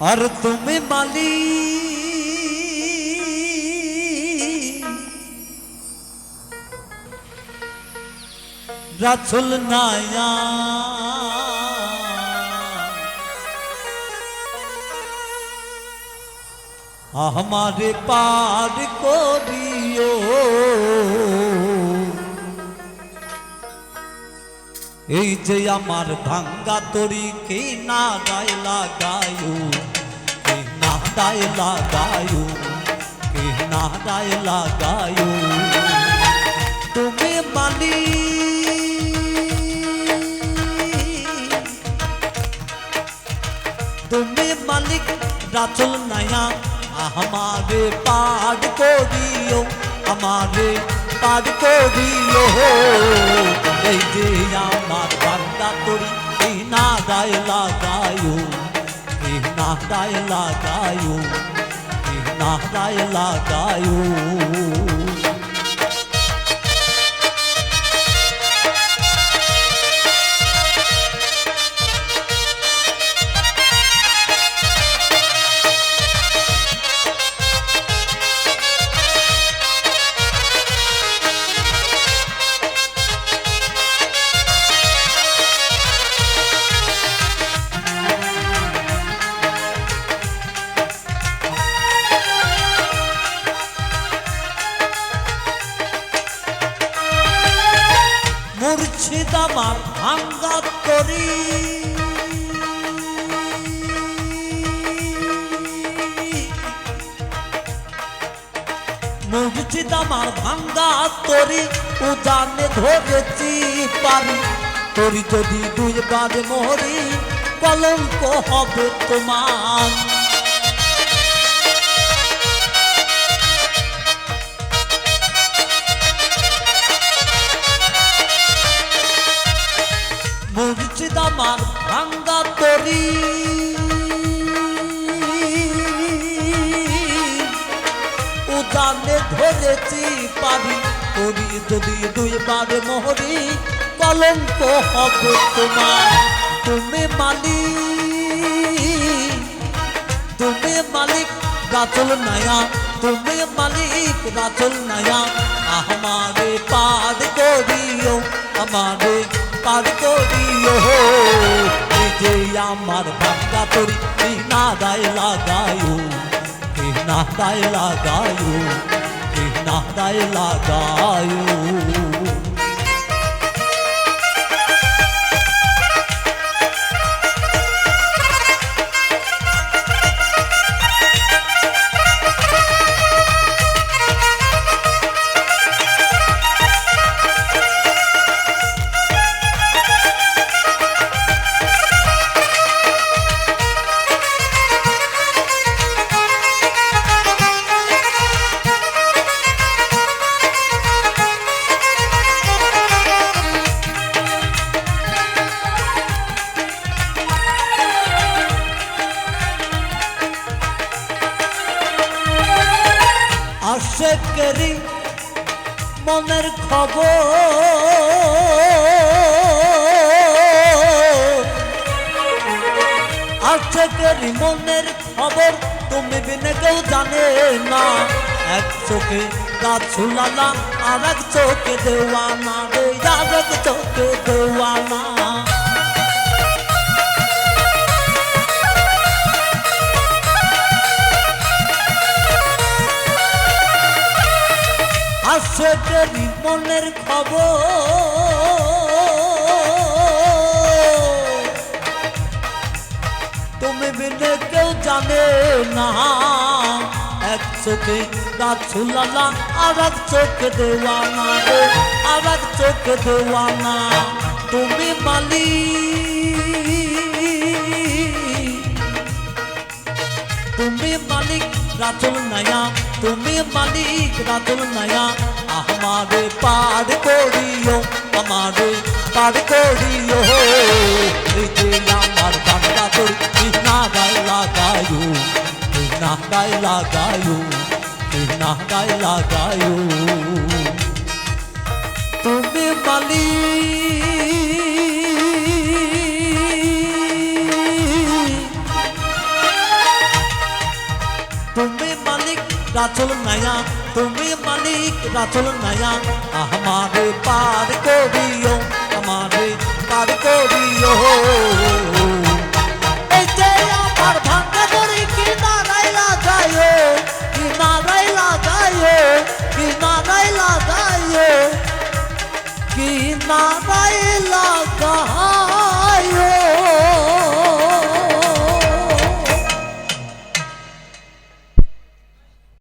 আর তুমি মালি রাসুল নায়া। আমারে পার করিও। এই যে আমার ভাঙ্গা তরি কে না দায় লাগায়ু কে না দায় লাগায়ু কে না দায় লাগায়ু তুমি মালি তুমি মালিক রাচল নায়া আমারে পার করিও আমারে পার করিও এই যে আমার বান্দা তরি এই না গায়ে লাগায়ু এই না গায়ে লাগায়ু। আমার ভাঙ্গা তরি। মুর্শিদ আমার ভাঙ্গা তরি, উজানে ধরেছি পারি। তরি যদি দুইবার মরি, কলঙ্ক হবে তোমার। আমার ভাঙ্গা তরি। উদানে ধরেছি পারি করি যদি দুইবার মোহরি, কলঙ্ক হবে তোমার। তুমি মালিক তুমি মালিক রাচল নয়া। তুমি মালিক রাচল নয়া। আমারে পার করিও, আমারে পার করিও। যে আমার ভাঙ্গা তরি না দায় লাগায়ু এই না দায় লাগায়ু এই না দায় আশেকেরি মনের খবর। আশেকেরি মনের খবর, তুমি বিনে কেউ জানে না। এক চোখে গাছ ঝুলালা আর এক চোখে দেওয়ানা। রে আর এক চোখে দেওয়ানা। মনের খবর। তুমি বিনে কেউ জানে না, এক চোখে গাছ ঝুলালা আর এক চোখে দেওয়ানা আর এক চোখে দেওয়ানা। তুমি মালিক। তুমি মালিক রাতুল নয়া তুমি মালিক রাতুল নয়া আমারে পার করিও আমারে পার করিও এই যে আমার বান্দা তোর না গায় লাগায়ু না গায় লাগায়ু না গায় লাগায়ু তুমি রাচুল নয়া তুমি মালিক রাচুল নয়া আমারে পার করিও, আমারে পার করিও। এই যে আমার ভাঙ্গা গড়ি